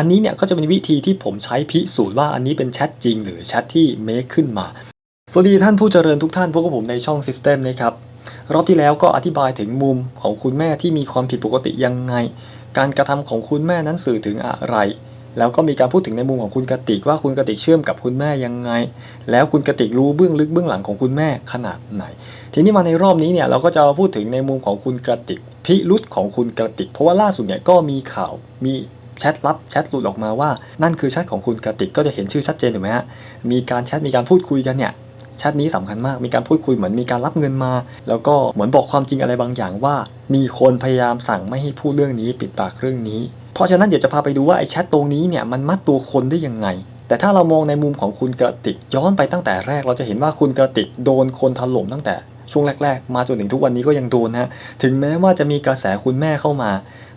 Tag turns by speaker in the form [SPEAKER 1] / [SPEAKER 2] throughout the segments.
[SPEAKER 1] อันนี้เนี่ยก็จะเป็นวิธีที่ผมใช้พิสูจน์ว่าอันนี้เป็นแชทจริง หรือแชทที่เมคขึ้นมา สวัสดีท่านผู้เจริญทุกท่านพวกบผมในช่อง System นะครับรอบที่แล้วก็อธิบายถึงมุมของคุณแม่ที่มีความผิดปกติยังไง การกระทำของคุณแม่นั้นสื่อถึงอะไร แล้วก็มีการพูดถึงในมุมของคุณกติกว่าคุณกติกเชื่อมกับคุณแม่ยังไง แล้วคุณกติกรู้เบื้องลึกเบื้องหลังของคุณแม่ขนาดไหน ทีนี้มาในรอบนี้เนี่ยเราก็จะมาพูดถึงในมุมของคุณกระติกพิรุษของคุณกระติก เพราะว่าล่าสุดเนี่ยก็มีข่าวมี แชทลับแชทหลุดออกมาว่า นั่นคือแชทของคุณกระติกก็จะเห็นชื่อชัดเจนถูกไหมฮะมีการแชทมีการพูดคุยกันเนี่ยแชทนี้สำคัญมาก มีการพูดคุยเหมือนมีการรับเงินมา แล้วก็เหมือนบอกความจริงอะไรบางอย่างว่า มีคนพยายามสั่งไม่ให้พูดเรื่องนี้ปิดปากเรื่องนี้ เพราะฉะนั้นเดี๋ยวจะพาไปดูว่าไอ้แชทตรงนี้เนี่ยมันมัดตัวคนได้ยังไง แต่ถ้าเรามองในมุมของคุณกระติกย้อนไปตั้งแต่แรก เราจะเห็นว่าคุณกระติกโดนคนถล่มตั้งแต่ช่วงแรก ๆ มาจนถึงทุกวันนี้ก็ยังโดนฮะ ถึงแม้ว่าจะมีกระแสคุณแม่เข้ามา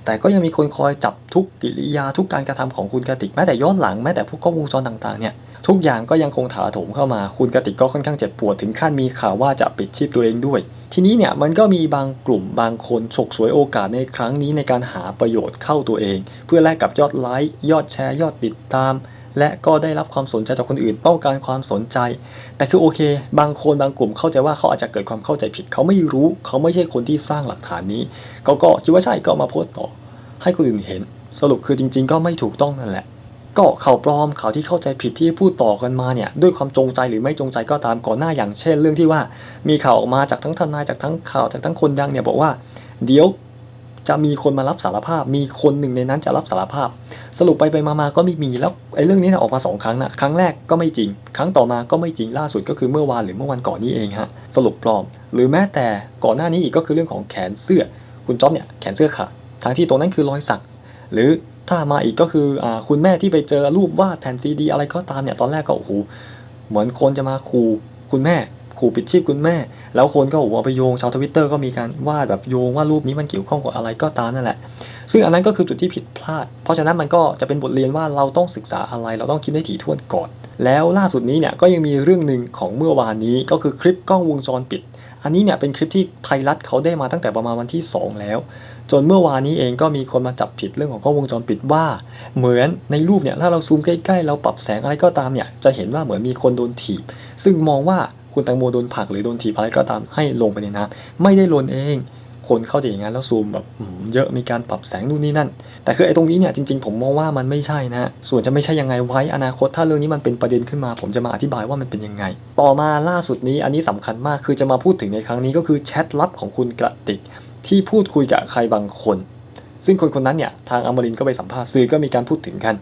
[SPEAKER 1] แต่ก็ยังมีคนคอยจับทุกกิริยาทุกการกระทำของคุณกะติกแม้แต่ย้อนหลังแม้แต่พวกกล้องวงจรต่างๆเนี่ยทุกอย่างก็ยังคงถาโถมเข้ามาคุณกะติกก็ค่อนข้างเจ็บปวดถึงขั้นมีข่าวว่าจะปิดชีพตัวเองด้วย ทีนี้เนี่ยมันก็มีบางกลุ่มบางคนฉกฉวยโอกาสในครั้งนี้ในการหาประโยชน์เข้าตัวเอง เพื่อแลกกับยอดไลค์ยอดแชร์ยอดติดตาม และก็ได้รับความสนใจจากคนอื่น ต้องการความสนใจ แต่คือโอเค บางคนบางกลุ่มเข้าใจว่าเขาอาจจะเกิดความเข้าใจผิด เขาไม่รู้ เขาไม่ใช่คนที่สร้างหลักฐานนี้เขาก็คิดว่าใช่ก็มาโพสต์ต่อ ให้คนอื่นเห็น สรุปคือจริง ๆ ก็ไม่ถูกต้องนั่นแหละ ก็ข่าวปลอมข่าวที่เข้าใจผิดที่พูดต่อกันมาเนี่ยด้วยความจงใจหรือไม่จงใจก็ตามก่อนหน้าอย่างเช่น เรื่องที่ว่า มีข่าวออกมาจากทั้งทนายจากทั้งข่าวจากทั้งคนดังเนี่ยบอกว่าเดี๋ยว จะมีคนมารับสารภาพ มีคนหนึ่งในนั้นจะรับสารภาพ สรุปไปไปมาๆก็ไม่มีแล้วไอ้เรื่องนี้นะออกมาสองครั้งนะครั้งแรกก็ไม่จริง ครั้งต่อมาก็ไม่จริงล่าสุดก็คือเมื่อวานหรือเมื่อวันก่อนนี้เองฮะสรุปปลอม หรือแม้แต่ก่อนหน้านี้อีกก็คือเรื่องของแขนเสื้อ คุณจ๊อบเนี่ยแขนเสื้อขาดทั้งที่ตรงนั้นคือรอยสัก หรือถ้ามาอีกก็คืออคุณแม่ที่ไปเจอรูปวาดแผ่นซีดีอะไรก็ตามเนี่ยตอนแรกก็โอ้โหเหมือนคนจะมาขู่คุณแม่ ขู่ปิดชีพคุณแม่ แล้วคนก็โอ้โหเอาไปโยงชาวทวิตเตอร์ก็มีการวาดแบบโยงว่ารูปนี้มันเกี่ยวข้องกับอะไรก็ตามนั่นแหละ ซึ่งอันนั้นก็คือจุดที่ผิดพลาด เพราะฉะนั้นมันก็จะเป็นบทเรียนว่าเราต้องศึกษาอะไร เราต้องคิดให้ถี่ถ้วนก่อน แล้วล่าสุดนี้เนี่ยก็ยังมีเรื่องหนึ่งของเมื่อวานนี้ก็คือคลิปกล้องวงจรปิด อันนี้เนี่ยเป็นคลิปที่ไทยรัฐเขาได้มาตั้งแต่ประมาณวันที่ 2 แล้ว จนเมื่อวานนี้เองก็มีคนมาจับผิดเรื่องของกล้องวงจรปิดว่า เหมือนในรูปเนี่ยถ้าเราซูมใกล้ๆ เราปรับแสงอะไรก็ตามเนี่ยจะเห็นว่าเหมือนมีคนโดนถีบ ซึ่งมองว่า คุณแตงโมโดนผลักหรือโดนถีบอะไรก็ตามให้ลงไปในน้ำไม่ได้ลนเอง คนเข้าใจอย่างนั้นแล้วซูมแบบเยอะมีการปรับแสงนู่นนี่นั่น แต่คือไอ้ตรงนี้เนี่ยจริงๆผมมองว่ามันไม่ใช่นะส่วนจะไม่ใช่ยังไงไว้อนาคต ถ้าเรื่องนี้มันเป็นประเด็นขึ้นมา ผมจะมาอธิบายว่ามันเป็นยังไง ต่อมาล่าสุดนี้อันนี้สำคัญมากคือจะมาพูดถึงในครั้งนี้ก็คือแชทลับของคุณกระติกที่พูดคุยกับใครบางคน ซึ่งคนคนนั้นเนี่ยทางอมรินก็ไปสัมภาษณ์สื่อก็มีการพูดถึงกัน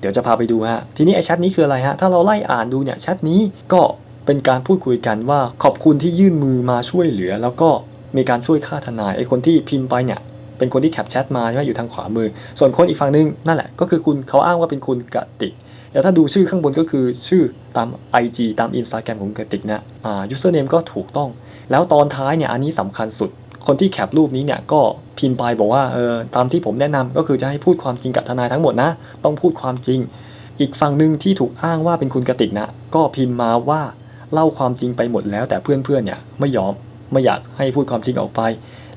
[SPEAKER 1] เดี๋ยวจะพาไปดูฮะ ทีนี้ไอ้แชทนี้คืออะไรฮะ ถ้าเราไล่อ่านดูเนี่ยแชทนี้ก็ เป็นการพูดคุยกันว่าขอบคุณที่ยื่นมือมาช่วยเหลือ แล้วก็มีการช่วยค่าทนายไอ้คนที่พิมพ์ไปเนี่ยเป็นคนที่แคปแชทมาใช่ไหมอยู่ทางขวามือ ส่วนคนอีกฝั่งนึงนั่นแหละก็คือคุณเขาอ้างว่าเป็นคุณกติกแล้วถ้าดูชื่อข้างบนก็คือชื่อตาม IG ตาม Instagram ของกติกนะอ่า username ก็ถูกต้อง แล้วตอนท้ายเนี่ยอันนี้สำคัญสุด คนที่แคปรูปนี้เนี่ยก็พิมพ์ไปบอกว่าเออตามที่ผมแนะนำก็คือจะให้พูดความจริงกับทนายทั้งหมดนะ ต้องพูดความจริง อีกฝั่งหนึ่งที่ถูกอ้างว่าเป็นคุณกติกนะก็พิมพ์มาว่า เล่าความจริงไปหมดแล้วแต่เพื่อนๆเนี่ยไม่ยอมไม่อยากให้พูดความจริงออกไป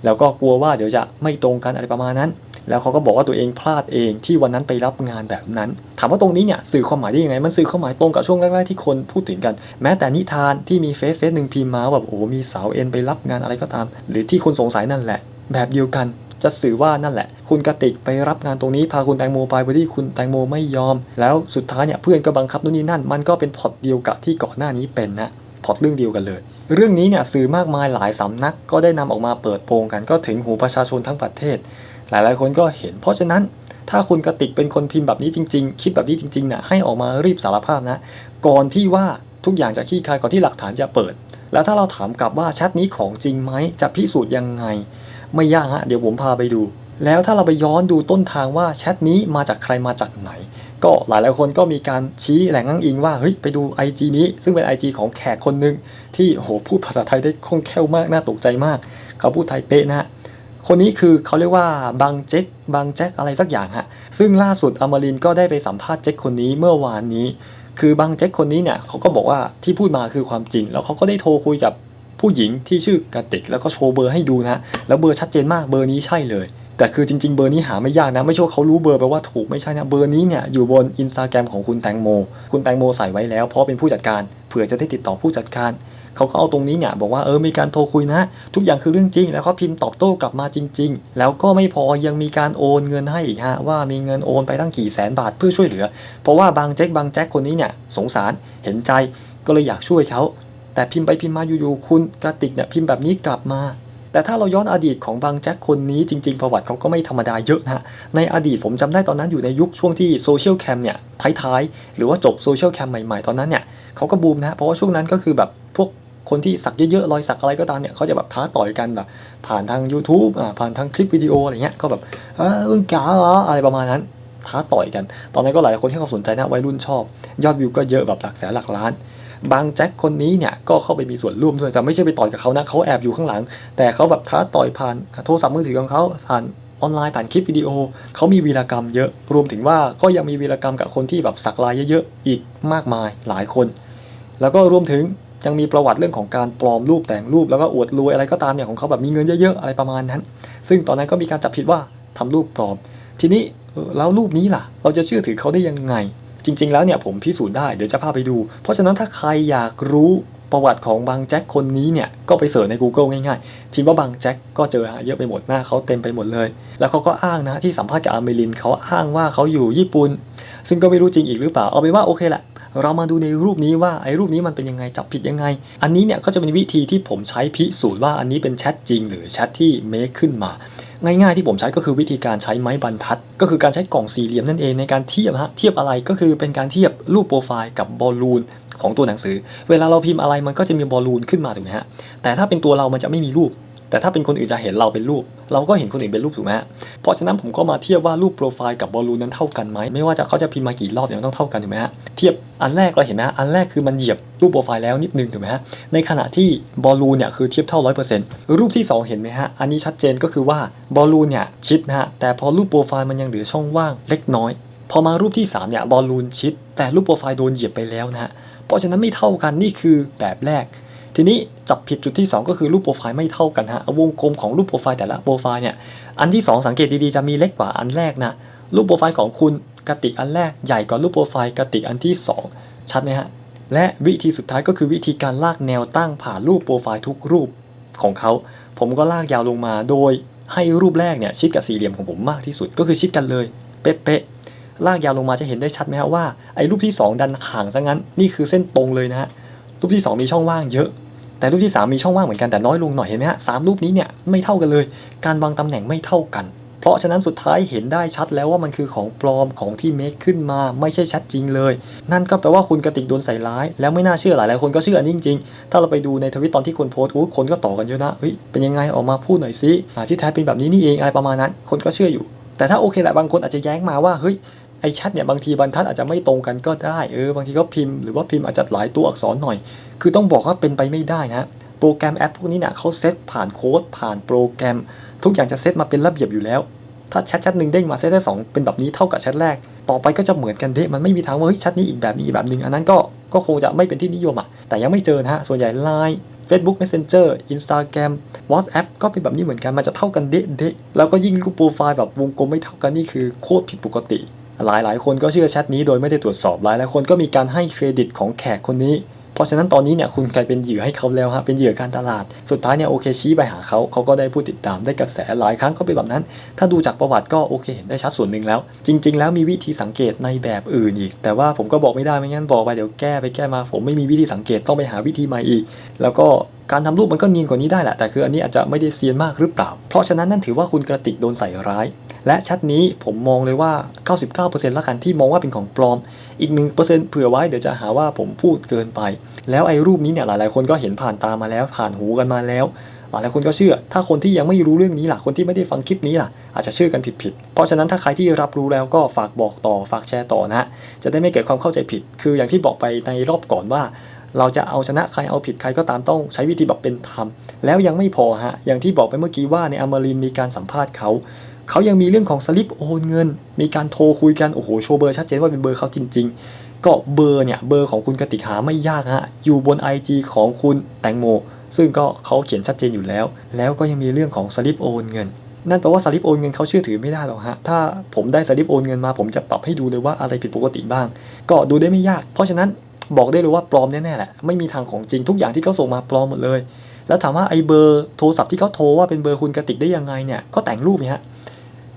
[SPEAKER 1] แล้วก็กลัวว่าเดี๋ยวจะไม่ตรงกันอะไรประมาณนั้น แล้วเขาก็บอกว่าตัวเองพลาดเองที่วันนั้นไปรับงานแบบนั้น ถามว่าตรงนี้เนี่ยสื่อความหมายได้ยังไง มันสื่อความหมายตรงกับช่วงแรกๆที่คนพูดถึงกัน แม้แต่นิทานที่มีเฟซเฟซหนึ่งพิมพ์มาวแบบโอ้มีสาวเอ็นไปรับงานอะไรก็ตาม หรือที่คนสงสัยนั่นแหละ แบบเดียวกัน จะสื่อว่านั่นแหละ คุณกติกไปรับงานตรงนี้พาคุณแตงโมไปโดยที่คุณแตงโมไม่ยอม แล้วสุดท้ายเนี่ยเพื่อนก็บังคับนู่นนี่นั่น มันก็เป็นพอตเดียวกับที่ก่อนหน้านี้เป็นนะพอตเรื่องเดียวกันเลย เรื่องนี้เนี่ยสื่อมากมายหลายสำนักก็ได้นำออกมาเปิดโปงกันก็ถึงหูประชาชนทั้งประเทศ หลายๆ คนก็เห็น เพราะฉะนั้นถ้าคุณกติกเป็นคนพิมพ์แบบนี้จริง ๆ คิดแบบนี้จริงๆนะให้ออกมารีบสารภาพนะ ก่อนที่ว่าทุกอย่างจะขี้คายก่อนที่หลักฐานจะเปิด แล้วถ้าเราถามกลับว่าแชทนี้ของจริงไหมจะพิสูจน์ยังไง ไม่ยากฮะเดี๋ยวผมพาไปดู แล้วถ้าเราไปย้อนดูต้นทางว่าแชทนี้มาจากใครมาจากไหน ก็หลายๆคนก็มีการชี้แหล่งอ้างอิงว่าเฮ้ยไปดู IG นี้ซึ่งเป็น IG ของแขกคนหนึ่งที่โหพูดภาษาไทยได้คล่องแคล่วมากน่าตกใจมาก เขาพูดไทยเป๊ะนะฮะคนนี้คือเขาเรียกว่าบางเจ๊กบางแจ็คอะไรสักอย่างฮะซึ่งล่าสุดอมรินก็ได้ไปสัมภาษณ์เจ๊กคนนี้เมื่อวานนี้ คือบางแจ็คคนนี้เนี่ยเขาก็บอกว่าที่พูดมาคือความจริง แล้วเขาก็ได้โทรคุยกับ ผู้หญิงที่ชื่อกติกแล้วก็โชว์เบอร์ให้ดูนะ แล้วเบอร์ชัดเจนมากเบอร์นี้ใช่เลย แต่คือจริง ๆ เบอร์นี้หาไม่ยากนะ ไม่ใช่ว่าเขารู้เบอร์แปลว่าถูกไม่ใช่นะ เบอร์นี้เนี่ยอยู่บนอินสตาแกรมของคุณแตงโม คุณแตงโมใส่ไว้แล้วเพราะเป็นผู้จัดการ เผื่อจะได้ติดต่อผู้จัดการ เขาก็เอาตรงนี้เนี่ยบอกว่าเออมีการโทรคุยนะ ทุกอย่างคือเรื่องจริง แล้วเขาพิมพ์ตอบโต้กลับมาจริง ๆ แล้วก็ไม่พอยังมีการโอนเงินให้อีกฮะว่ามีเงินโอนไปตั้งกี่แสนบาทเพื่อช่วยเหลือ เพราะว่าบางแจ็คบางแจ็คคนนี้เนี่ยสงสารเห็นใจก็เลยอยากช่วยเขา แต่พิมพ์ไปพิมพ์มาอยู่ๆคุณกระติกเนี่ยพิมพ์แบบนี้กลับมา แต่ถ้าเราย้อนอดีตของบางแจ็คคนนี้จริง ๆ ประวัติเขาก็ไม่ธรรมดาเยอะนะฮะในอดีตผมจำได้ตอนนั้นอยู่ในยุคช่วงที่โซเชียลแคมเนี่ยท้ายๆ หรือว่าจบโซเชียลแคมใหม่ๆ ตอนนั้นเนี่ยเขาก็บูมนะเพราะว่าช่วงนั้นก็คือแบบพวกคนที่สักเยอะๆรอยสักอะไรก็ตามเนี่ยเขาจะแบบท้าต่อยกันแบบผ่านทาง YouTube อ่าผ่านทางคลิปวิดีโออะไรเงี้ยก็แบบเออมึงกาเหรออะไรประมาณนั้นท้าต่อยกัน ตอนนั้นก็หลายคนที่เขาสนใจนะวัยรุ่นชอบ ยอดวิวก็เยอะแบบหลักแสนหลักล้าน บางแจ็คคนนี้เนี่ยก็เข้าไปมีส่วนร่วมด้วยแต่ไม่ใช่ไปต่อยกับเขานะเขาแอบอยู่ข้างหลัง แต่เขาแบบท้าต่อยผ่านโทรศัพท์มือถือของเขาผ่านออนไลน์ผ่านคลิปวิดีโอเขามีวีรกรรมเยอะ รวมถึงว่าก็ยังมีวีรกรรมกับคนที่แบบสักลายเยอะๆอีกมากมายหลายคน แล้วก็รวมถึงยังมีประวัติเรื่องของการปลอมรูปแต่งรูปแล้วก็อวดรวยอะไรก็ตามเนี่ยของเขาแบบมีเงินเยอะๆอะไรประมาณนั้น ซึ่งตอนนั้นก็มีการจับผิดว่าทำรูปปลอม ทีนี้เออแล้วรูปนี้ล่ะ เราจะเชื่อถือเขาได้ยังไง จริง ๆ แล้วเนี่ยผมพิสูจน์ได้เดี๋ยวจะพาไปดู เพราะฉะนั้นถ้าใครอยากรู้ประวัติของบางแจ็คคนนี้เนี่ยก็ไปเสิร์ชใน Google ง่ายๆพิมพ์ว่าบางแจ็คก็เจอฮะเยอะไปหมดหน้าเขาเต็มไปหมดเลย แล้วเขาก็อ้างนะที่สัมภาษณ์กับอาเมรินเขาอ้างว่าเขาอยู่ญี่ปุ่น ซึ่งก็ไม่รู้จริงอีกหรือเปล่าเอาเป็นว่าโอเคแหละเรามาดูในรูปนี้ว่าไอ้รูปนี้มันเป็นยังไงจับผิดยังไง อันนี้เนี่ยก็จะเป็นวิธีที่ผมใช้พิสูจน์ว่าอันนี้เป็นแชทจริง หรือแชทที่เมคขึ้นมา ง่ายๆที่ผมใช้ก็คือวิธีการใช้ไม้บรรทัด ก็คือการใช้กล่องสี่เหลี่ยมนั่นเองในการเทียบฮะเทียบอะไรก็คือเป็นการเทียบรูปโปรไฟล์กับบอลลูนของตัวหนังสือ เวลาเราพิมพ์อะไรมันก็จะมีบอลลูนขึ้นมาถูกไหมฮะแต่ถ้าเป็นตัวเรามันจะไม่มีรูป แต่ถ้าเป็นคนอื่นจะเห็นเราเป็นรูป เราก็เห็นคนอื่นเป็นรูปถูกไหมฮะเพราะฉะนั้นผมก็มาเทียบว่ารูปโปรไฟล์กับบอลลูนนั้นเท่ากันไหมไม่ว่าจะเขาจะพิมพ์มากี่รอบเนี่ยมันต้องเท่ากันถูกไหมฮะเทียบอันแรกเราเห็นไหมฮะอันแรกคือมันเหยียบรูปโปรไฟล์แล้วนิดนึงถูกไหมฮะในขณะที่บอลลูนเนี่ยคือเทียบเท่า 100%รูปที่ 2 เห็นไหมฮะอันนี้ชัดเจนก็คือว่าบอลลูนเนี่ยชิดนะฮะแต่พอรูปโปรไฟล์มันยังเหลือช่องว่างเล็กน้อย พอมารูปที่3เนี่ยบอลลูนชิด แต่รูปโปรไฟล์โดนเหยียบไปแล้วนะฮะเพราะฉะนั้นไม่เท่ากันนี่คือแบบแรก ทีนี้จับผิดจุดที่ 2 ก็คือรูปโปรไฟล์ไม่เท่ากันฮะวงกลมของรูปโปรไฟล์แต่ละโปรไฟล์เนี่ยอันที่ 2 สังเกตดีๆจะมีเล็กกว่าอันแรกนะรูปโปรไฟล์ของคุณกติกอันแรกใหญ่กว่ารูปโปรไฟล์กติกอันที่ 2 ชัดไหมฮะและวิธีสุดท้ายก็คือวิธีการลากแนวตั้งผ่านรูปโปรไฟล์ทุกรูปของเขา ผมก็ลากยาวลงมาโดยให้รูปแรกเนี่ยชิดกับสี่เหลี่ยมของผมมากที่สุดก็คือชิดกันเลย เป๊ะๆลากยาวลงมาจะเห็นได้ชัดไหมฮะว่าไอ้รูปที่ 2 ดันห่างซะงั้นนี่คือเส้นตรงเลยนะฮะรูปที่ 2 มีช่องว่างเยอะ แต่รูปที่ 3 มีช่องว่างเหมือนกันแต่น้อยลงหน่อยเห็นไหมฮะสามรูปนี้เนี่ยไม่เท่ากันเลย การวางตำแหน่งไม่เท่ากัน เพราะฉะนั้นสุดท้ายเห็นได้ชัดแล้วว่ามันคือของปลอมของที่เมคขึ้นมาไม่ใช่แชทจริงเลย นั่นก็แปลว่าคุณกระติกโดนใส่ร้าย แล้วไม่น่าเชื่อหลายหลายคนก็เชื่ออันนี้จริงๆ ถ้าเราไปดูในทวิตตอนที่คนโพสต์อู้คนก็ต่อกันเยอะนะเฮ้ยเป็นยังไงออกมาพูดหน่อยสิที่แท้เป็นแบบนี้นี่เองอะไรประมาณนั้น คนก็เชื่ออยู่ แต่ถ้าโอเคแหละบางคนอาจจะแย้งมาว่าเฮ้ย อแชทเนี่ยบางทีบรรทัดอาจจะไม่ตรงกันก็ได้เออบางทีก็พิมพ์หรือว่าพิมพ์อาจจะหลายตัวอักษรหน่อย คือต้องบอกว่าเป็นไปไม่ได้นะโปรแกรมแอปพวกนี้เนี่ยเขาเซตผ่านโค้ดผ่านโปรแกรม ทุกอย่างจะเซตมาเป็นระเบียบอยู่แล้ว ถ้าแชทแชทหนึ่งเด้งมาเซตได้สองเป็นแบบนี้เท่ากับแชทแรก ต่อไปก็จะเหมือนกันเด้มันไม่มีทางว่าเฮ้ยแชทนี้อีกแบบนี้อีกแบบหนึ่งอันนั้นก็ก็คงจะไม่เป็นที่นิยมอะแต่ยังไม่เจอนะฮะส่วนใหญ่ Line Facebook Messenger Instagram WhatsApp ก็เป็นแบบนี้เหมือนกัน มันจะเท่ากันเดะเดะแล้วก็ยิ่งรูปโปรไฟล์แบบวงกลมไม่เท่ากันนี่คือโคตรผิดปกติ หลายหลายคนก็เชื่อแชทนี้โดยไม่ได้ตรวจสอบหลายหลายคนก็มีการให้เครดิตของแขกคนนี้ เพราะฉะนั้นตอนนี้เนี่ยคุณกลายเป็นเหยื่อให้เขาแล้วฮะเป็นเหยื่อการตลาด สุดท้ายเนี่ยโอเคชี้ไปหาเขาเขาก็ได้ผู้ติดตามได้กระแสหลายครั้งก็เป็นแบบนั้น ถ้าดูจากประวัติก็โอเคเห็นได้ชัดส่วนหนึ่งแล้ว จริง ๆ แล้วมีวิธีสังเกตในแบบอื่นอีก แต่ว่าผมก็บอกไม่ได้ไม่งั้นบอกไปเดี๋ยวแก้ไปแก้มา ผมไม่มีวิธีสังเกตต้องไปหาวิธีใหม่อีก แล้วก็ การทำรูปมันก็เนียนกว่านี้ได้แหละ แต่คืออันนี้อาจจะไม่ได้เซียนมากหรือเปล่า เพราะฉะนั้นนั่นถือว่าคุณกระติกโดนใส่ร้าย และชัดนี้ผมมองเลยว่า 99%ละกันที่มองว่าเป็นของปลอม อีก 1%เผื่อไว้เดี๋ยวจะหาว่าผมพูดเกินไป แล้วไอ้รูปนี้เนี่ยหลายๆ คนก็เห็นผ่านตามาแล้วผ่านหูกันมาแล้ว หลายคนก็เชื่อ ถ้าคนที่ยังไม่รู้เรื่องนี้ล่ะ คนที่ไม่ได้ฟังคลิปนี้ล่ะ อาจจะเชื่อกันผิดๆ เพราะฉะนั้นถ้าใครที่รับรู้แล้วก็ฝากบอกต่อ ฝากแชร์ต่อนะ จะได้ไม่เกิดความเข้าใจผิด คืออย่างที่บอกไปในรอบก่อนว่า เราจะเอาชนะใครเอาผิดใครก็ตามต้องใช้วิธีแบบเป็นธรรม แล้วยังไม่พอฮะ อย่างที่บอกไปเมื่อกี้ว่าในอมรินมีการสัมภาษณ์เขาเขายังมีเรื่องของสลิปโอนเงิน มีการโทรคุยกัน โอ้โห โชว์เบอร์ชัดเจนว่าเป็นเบอร์เขาจริง ๆ ก็เบอร์เนี่ย เบอร์ของคุณกติกหาไม่ยากฮะ อยู่บน IG ของคุณแตงโม ซึ่งก็เขาเขียนชัดเจนอยู่แล้ว แล้วก็ยังมีเรื่องของสลิปโอนเงิน นั่นแปลว่าสลิปโอนเงินเขาเชื่อถือไม่ได้หรอกฮะ ถ้าผมได้สลิปโอนเงินมา ผมจะปรับให้ดูเลยว่าอะไรผิดปกติบ้าง ก็ดูได้ไม่ยาก เพราะฉะนั้นบอกได้เลยว่าปลอมแน่ๆแหละ ไม่มีทางของจริงทุกอย่างที่เขาส่งมาปลอมหมดเลย แล้วถามว่าไอ้เบอร์โทรศัพท์ที่เขาโทรว่าเป็นเบอร์คุณกติกได้ยังไงเนี่ย ก็แต่งรูปเนี่ยฮะ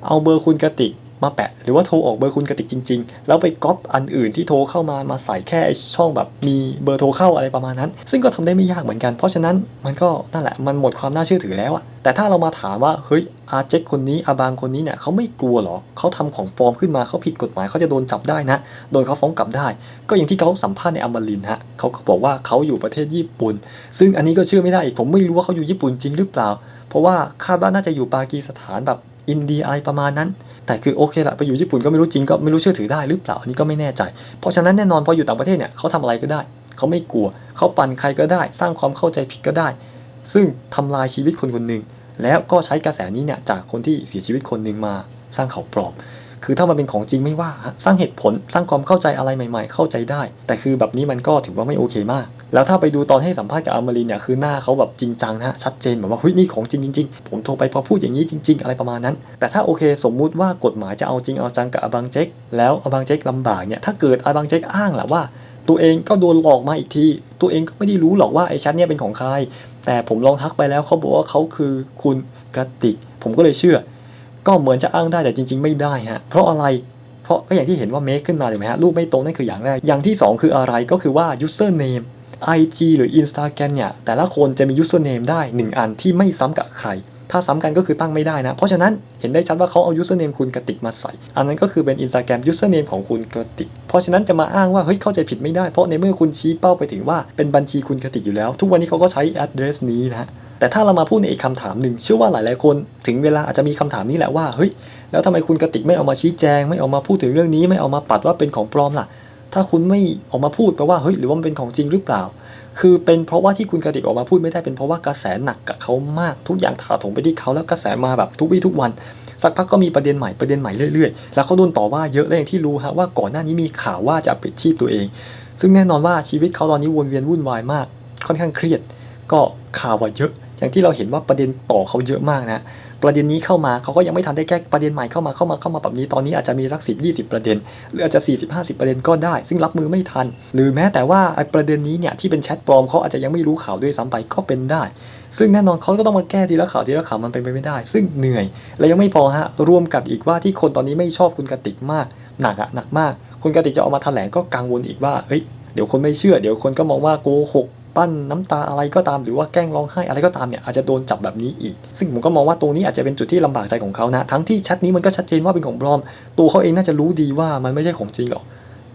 [SPEAKER 1] เอาเบอร์คุณกติก มาแปะ หรือว่าโทรออกเบอร์คุณกติกจริง ๆ แล้วไปก๊อปอันอื่นที่โทรเข้ามามาใส่แค่ช่องแบบมีเบอร์โทรเข้าอะไรประมาณนั้น ซึ่งก็ทำได้ไม่ยากเหมือนกัน เพราะฉะนั้นมันก็นั่นแหละมันหมดความน่าเชื่อถือแล้วอะแต่ถ้าเรามาถามว่าเฮ้ยอาเจ็คคนนี้อาบางคนนี้เนี่ยเขาไม่กลัวหรอเขาทำของปลอมขึ้นมาเขาผิดกฎหมายเขาจะโดนจับได้นะโดนเขาฟ้องกลับได้ ก็อย่างที่เขาสัมภาษณ์ในอมรินฮะเขาก็บอกว่าเขาอยู่ประเทศญี่ปุ่น ซึ่งอันนี้ก็เชื่อไม่ได้อีกผมไม่รู้ว่าเขาอยู่ญี่ปุ่นจริงหรือเปล่า เพราะว่าคาดว่าน่าจะอยู่ปากีสถานแบบ อินเดียอะไรประมาณนั้น แต่คือโอเคละไปอยู่ญี่ปุ่นก็ไม่รู้จริงก็ไม่รู้เชื่อถือได้หรือเปล่าอันนี้ก็ไม่แน่ใจ เพราะฉะนั้นแน่นอนพออยู่ต่างประเทศเนี่ยเขาทำอะไรก็ได้ เขาไม่กลัว เขาปั่นใครก็ได้ สร้างความเข้าใจผิดก็ได้ ซึ่งทำลายชีวิตคนคนหนึ่งแล้วก็ใช้กระแสนี้เนี่ยจากคนที่เสียชีวิตคนหนึ่งมาสร้างเขาปลอม คือถ้ามันเป็นของจริงไม่ว่าฮะสร้างเหตุผลสร้างความเข้าใจอะไรใหม่ ๆ เข้าใจได้ แต่คือแบบนี้มันก็ถือว่าไม่โอเคมาก แล้วถ้าไปดูตอนให้สัมภาษณ์กับอมรินเนี่ยคือหน้าเขาแบบจริงจังนะฮะชัดเจนแบบว่าเฮ้ยนี่ของจริงจริงๆผมโทรไปพอพูดอย่างนี้จริง ๆ อะไรประมาณนั้น แต่ถ้าโอเคสมมุติว่ากฎหมายจะเอาจริงเอาจังกับอบังเจคแล้วอบังเจคลำบากเนี่ยถ้าเกิดอบังเจคอ้างแหละว่าตัวเองก็โดนหลอกมาอีกที ตัวเองก็ไม่ได้รู้หรอกว่าไอ้แชทเนี่ยเป็นของใคร แต่ผมลองทักไปแล้วเขาบอกว่าเขาคือคุณกระติก ผมก็เลยเชื่อ ก็เหมือนจะอ้างได้แต่จริง ๆ ไม่ได้ฮะเพราะอะไรเพราะก็อย่างที่เห็นว่าเมคขึ้นมาถูกไหมฮะรูปไม่ตรงนั่นคืออย่างแรก อย่างที่ 2 คืออะไรก็คือว่า username IG หรือ Instagram เนี่ยแต่ละคนจะมี username ได้ 1 อันที่ไม่ซ้ำกับใคร ถ้าซ้ำกันก็คือตั้งไม่ได้นะ เพราะฉะนั้นเห็นได้ชัดว่าเขาเอา username คุณกระติกมาใส่ อันนั้นก็คือเป็น Instagram username ของคุณกระติก เพราะฉะนั้นจะมาอ้างว่าเฮ้ยเข้าใจผิดไม่ได้เพราะในเมื่อคุณชี้เป้าไปถึงว่าเป็นบัญชีคุณกระติกอยู่แล้ว ทุกวันนี้เขาก็ใช้ address นี้นะฮะ แต่ถ้าเรามาพูดในอีกคำถามหนึ่งเชื่อว่าหลายๆคนถึงเวลาอาจจะมีคำถามนี้แหละว่าเฮ้ยแล้วทำไมคุณกติกไม่เอามาชี้แจง ไม่เอามาพูดถึงเรื่องนี้ ไม่เอามาปัดว่าเป็นของปลอมล่ะ ถ้าคุณไม่ออกมาพูดแปลว่าเฮ้ยหรือว่ามันเป็นของจริงหรือเปล่า คือเป็นเพราะว่าที่คุณกติกออกมาพูดไม่ได้เป็นเพราะว่ากระแสหนักกับเขามากทุกอย่างถาโถมไปที่เขาแล้วกระแสมาแบบทุกวี่ทุกวัน สักพักก็มีประเด็นใหม่ประเด็นใหม่เรื่อยๆ แล้วเขาโดนต่อว่าเยอะและอย่างที่รู้ฮะว่าก่อนหน้านี้มีข่าวว่าจะปิดชีพตัวเอง ซึ่งแน่นอนว่าชีวิตเขาตอนนี้วนเวียนวุ่นวายมาก ค่อนข้างเครียด ก็ข่าวว่าเยอะ อย่างที่เราเห็นว่าประเด็นต่อเขาเยอะมากนะประเด็นนี้เข้ามาเขาก็ยังไม่ทันได้แก้ประเด็นใหม่เข้ามาเข้ามาเข้ามาแบบนี้ตอนนี้อาจจะมีสักสิบยี่สิบประเด็น หรืออาจจะ 40 50 ประเด็นก็ได้ ซึ่งรับมือไม่ทัน หรือแม้แต่ว่าไอ้ประเด็นนี้เนี่ยที่เป็นแชทปลอมเขาอาจจะยังไม่รู้ข่าวด้วยซ้ำไปก็เป็นได้ ซึ่งแน่นอนเขาก็ต้องมาแก้ทีละข่าวทีละข่าวมันเป็นไปไม่ได้ ซึ่งเหนื่อย และยังไม่พอฮะรวมกับอีกว่าที่คนตอนนี้ไม่ชอบคุณกติกมากหนักอะหนักมากคุณกติกจะออกมาแถลงก็กังวลอีกว่าเฮ้ยเดี๋ยวคนไม่เชื่อ เดี๋ยวคนก็มองว่าโกหก ปั้นน้ำตาอะไรก็ตามหรือว่าแกล้งร้องไห้อะไรก็ตามเนี่ยอาจจะโดนจับแบบนี้อีก ซึ่งผมก็มองว่าตรงนี้อาจจะเป็นจุดที่ลำบากใจของเขานะ ทั้งที่ชัดนี้มันก็ชัดเจนว่าเป็นของปลอม ตัวเขาเองน่าจะรู้ดีว่ามันไม่ใช่ของจริงหรอก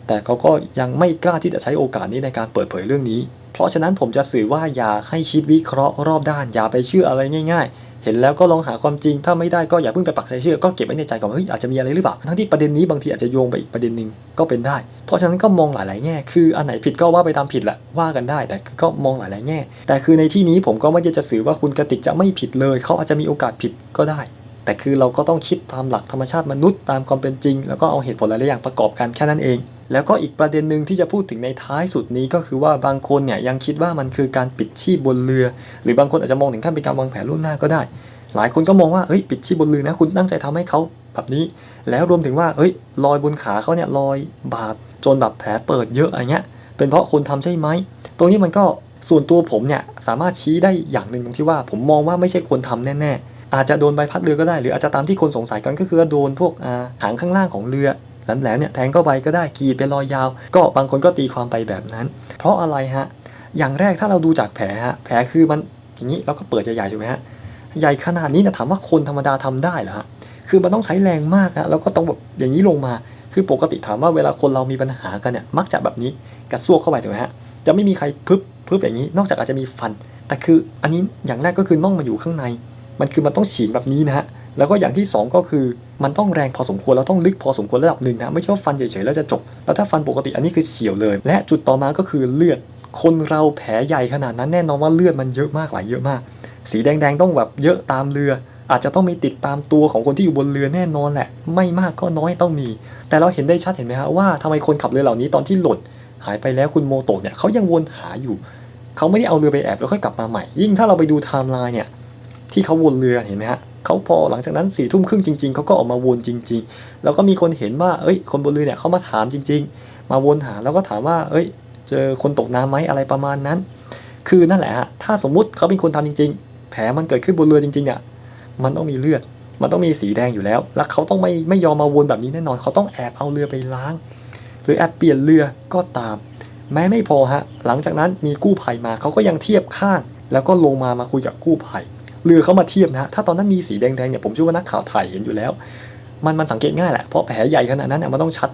[SPEAKER 1] แต่เขาก็ยังไม่กล้าที่จะใช้โอกาสนี้ในการเปิดเผยเรื่องนี้ เพราะฉะนั้นผมจะสื่อว่าอย่าให้คิดวิเคราะห์รอบด้าน อย่าไปเชื่ออะไรง่าย ๆ เห็นแล้วก็ลองหาความจริง ถ้าไม่ได้ก็อย่าเพิ่งไปปักใจเชื่อก็เก็บไว้ในใจก่อนเฮ้ยอาจจะมีอะไรหรือเปล่าทั้งที่ประเด็นนี้บางทีอาจจะโยงไปอีกประเด็นหนึ่งก็เป็นได้ เพราะฉะนั้นก็มองหลาย ๆ แง่ คืออันไหนผิดก็ว่าไปตามผิดแหละว่ากันได้ แต่ก็มองหลาย ๆ แง่ แต่คือในที่นี้ผมก็ไม่ได้จะสื่อว่าคุณกติกจะไม่ผิดเลย เขาอาจจะมีโอกาสผิดก็ได้แต่คือเราก็ต้องคิดตามหลักธรรมชาติมนุษย์ตามความเป็นจริง แล้วก็เอาเหตุผลหลายๆอย่างประกอบกันแค่นั้นเอง แล้วก็อีกประเด็นหนึ่งที่จะพูดถึงในท้ายสุดนี้ก็คือว่าบางคนเนี่ยยังคิดว่ามันคือการปิดชีพบนเรือ หรือบางคนอาจจะมองถึงขั้นเป็นการวางแผนล่วงหน้าก็ได้ หลายคนก็มองว่าเอ้ยปิดชีพบนเรือนะคุณตั้งใจทำให้เขาแบบนี้ แล้วรวมถึงว่าเอ้ยรอยบนขาเขาเนี่ยรอยบาดจนแบบแผลเปิดเยอะอะไรเงี้ยเป็นเพราะคนทำใช่ไหมตรงนี้มันก็ส่วนตัวผมเนี่ยสามารถชี้ได้อย่างหนึ่งตรงที่ว่า ผมมองว่าไม่ใช่คนทำแน่ ๆ อาจจะโดนใบพัดเรือก็ได้ หรืออาจจะตามที่คนสงสัยกันก็คือโดนพวกหางข้างล่างของเรือ แหลมๆเนี่ยแทงเข้าไปก็ได้กรีดเป็นรอยยาว ก็บางคนก็ตีความไปแบบนั้น เพราะอะไรฮะ อย่างแรกถ้าเราดูจากแผลฮะแผลคือมันอย่างนี้แล้วก็เปิดใหญ่ๆใช่ไหมฮะใหญ่ขนาดนี้นี่ยถามว่าคนธรรมดาทำได้เหรอฮะคือมันต้องใช้แรงมากนะแล้วก็ต้องแบบอย่างนี้ลงมา คือปกติถามว่าเวลาคนเรามีปัญหากันเนี่ยมักจะแบบนี้กระซวกเข้าไปถูกไหมฮะจะไม่มีใครพึบพึบอย่างนี้ นอกจากอาจจะมีฟัน แต่คืออันนี้อย่างแรกก็คือน่องมันอยู่ข้างใน มันคือมันต้องฉีกแบบนี้นะฮะ แล้วก็อย่างที่สองก็คือมันต้องแรงพอสมควรแล้วต้องลึกพอสมควรระดับหนึ่งนะไม่ใช่ว่าฟันเฉยๆแล้วจะจบ แล้วถ้าฟันปกติอันนี้คือเฉียวเลย และจุดต่อมาก็คือเลือดคนเราแผลใหญ่ขนาดนั้นแน่นอนว่าเลือดมันเยอะมากไหลเยอะมาก สีแดงๆต้องแบบเยอะตามเรือ อาจจะต้องมีติดตามตัวของคนที่อยู่บนเรือแน่นอนแหละ ไม่มากก็น้อยต้องมี แต่เราเห็นได้ชัดเห็นไหมฮะว่าทำไมคนขับเรือเหล่านี้ตอนที่หล่นหายไปแล้วคุณโมโตะเนี่ยเขายังวนหาอยู่เขาไม่ได้เอาเรือไปแอบแล้วค่อยกลับมาใหม่ ยิ่งถ้าเราไปดูไทม์ไลน์เนี่ยที่เขาวนเรือเห็นไหมฮะ เขาพอหลังจากนั้นสี่ทุ่มครึ่งจริง ๆเขาก็ออกมาวนจริง ๆ แล้วก็มีคนเห็นว่าเอ้ย คนบนเรือเนี่ยเขามาถามจริง ๆ มาวนหาแล้วก็ถามว่า เอ้ย เจอคนตกน้ำไหมอะไรประมาณนั้น คือนั่นแหละฮะถ้าสมมุติเขาเป็นคนทำจริง ๆ แผลมันเกิดขึ้นบนเรือจริงๆอะมันต้องมีเลือด มันต้องมีสีแดงอยู่แล้ว แล้วเขาต้องไม่ไม่ยอมมาวนแบบนี้แน่นอนเขาต้องแอบเอาเรือไปล้าง หรือแอบเปลี่ยนเรือก็ตาม แม้ไม่พอฮะหลังจากนั้นมีกู้ภัยมาเขาก็ยังเทียบข้าง แล้วก็ลงมามาคุยกับกู้ภัย เรือเขามาเทียบนะฮะถ้าตอนนั้นมีสีแดงๆเนี่ยผมเชื่อว่านักข่าวถ่ายเห็นอยู่แล้ว มันมันสังเกตง่ายแหละเพราะแผลใหญ่ขนาดนั้นน่ะมันต้องชัด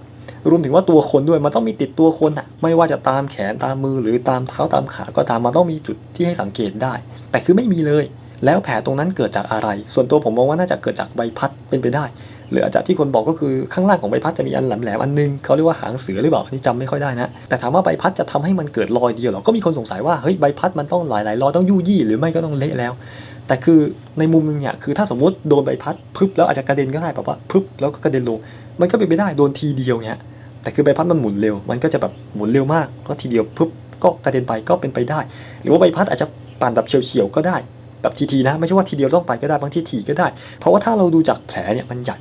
[SPEAKER 1] รวมถึงว่าตัวคนด้วยมันต้องมีติดตัวคนอะไม่ว่าจะตามแขนตามมือหรือตามเท้าตามขาก็ตามมันต้องมีจุดที่ให้สังเกตได้ แต่คือไม่มีเลย แล้วแผลตรงนั้นเกิดจากอะไร ส่วนตัวผมมองว่าน่าจะเกิดจากใบพัดเป็นไปได้หรืออาจจะที่คนบอกก็คือข้างล่างของใบพัดจะมีอันแหลมๆอันนึงเขาเรียกว่าหางเสือหรือเปล่านนี้จำไม่ค่อยได้นะแต่ถามว่าใบพัดจะทำให้มันเกิดรอยเดียวหรอก็มีคนสงสัยว่าเฮ้ยใบพัดมันต้องหลายๆรอยต้องยู่ยี่หรือไม่ก็ต้องเละแล้ว แต่คือในมุมนึงเนี่ยคือถ้าสมมติโดนใบพัดพึบแล้วอาจจะกระเด็นก็ได้แบบว่าพึบแล้วก็กระเด็นลงมันก็เป็นไปได้โดนทีเดียวเนี่ยแต่คือใบพัดมันหมุนเร็ว มันก็จะแบบหมุนเร็วมากก็ทีเดียวพึบก็กระเด็นไปก็เป็นไปได้ หรือว่าใบพัดอาจจะปั่นแบบเฉียวๆก็ได้แบบทีๆนะไม่ใช่ว่าทีเดียวต้องไปก็ได้บางทีทีก็ได้ เพราะว่าถ้าเราดูจากแผลเนี่ยมันใหญ่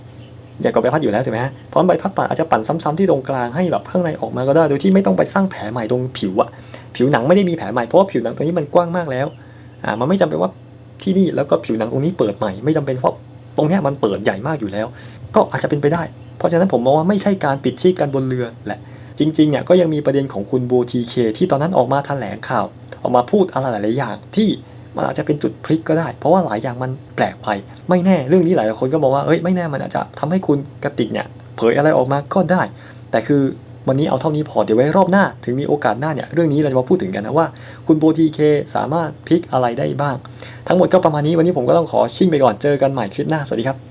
[SPEAKER 1] ใหญ่กว่าใบพัดอยู่แล้วใช่ไหมฮะเพราะใบพัดปั่นอาจจะปั่นซ้ำๆที่ตรงกลางให้แบบข้างในออกมาก็ได้ โดยที่ไม่ต้องไปสร้างแผลใหม่ตรงผิวอะผิวหนังไม่ได้มีแผลใหม่เพราะว่าผิวหนังตรงนี้มันกว้างมากแล้วอ่ามันไม่จำเป็นว่า ที่นี่แล้วก็ผิวหนังตรงนี้เปิดใหม่ไม่จำเป็นเพราะตรงเนี้ยมันเปิดใหญ่มากอยู่แล้ว ก็อาจจะเป็นไปได้ เพราะฉะนั้นผมมองว่าไม่ใช่การปิดชีพกันบนเรือแหละจริงๆเนี่ยก็ยังมีประเด็นของคุณโบทีเคที่ตอนนั้นออกมาแถลงข่าว ออกมาพูดอะไรหลายๆอย่างที่มันอาจจะเป็นจุดพลิกก็ได้ เพราะว่าหลายอย่างมันแปลกไปไม่แน่เรื่องนี้หลายคนก็มองว่าเอ้ยไม่แน่มันอาจจะทำให้คุณกติกเนี่ยเผยอะไรออกมาก็ได้ แต่คือ วันนี้เอาเท่านี้พอเดี๋ยวไว้รอบหน้า ถึงมีโอกาสหน้าเนี่ยเรื่องนี้เราจะมาพูดถึงกันนะว่า คุณโบทีเคสามารถพลิกอะไรได้บ้าง ทั้งหมดก็ประมาณนี้วันนี้ผมก็ต้องขอชิ่งไปก่อนเจอกันใหม่คลิปหน้าสวัสดีครับ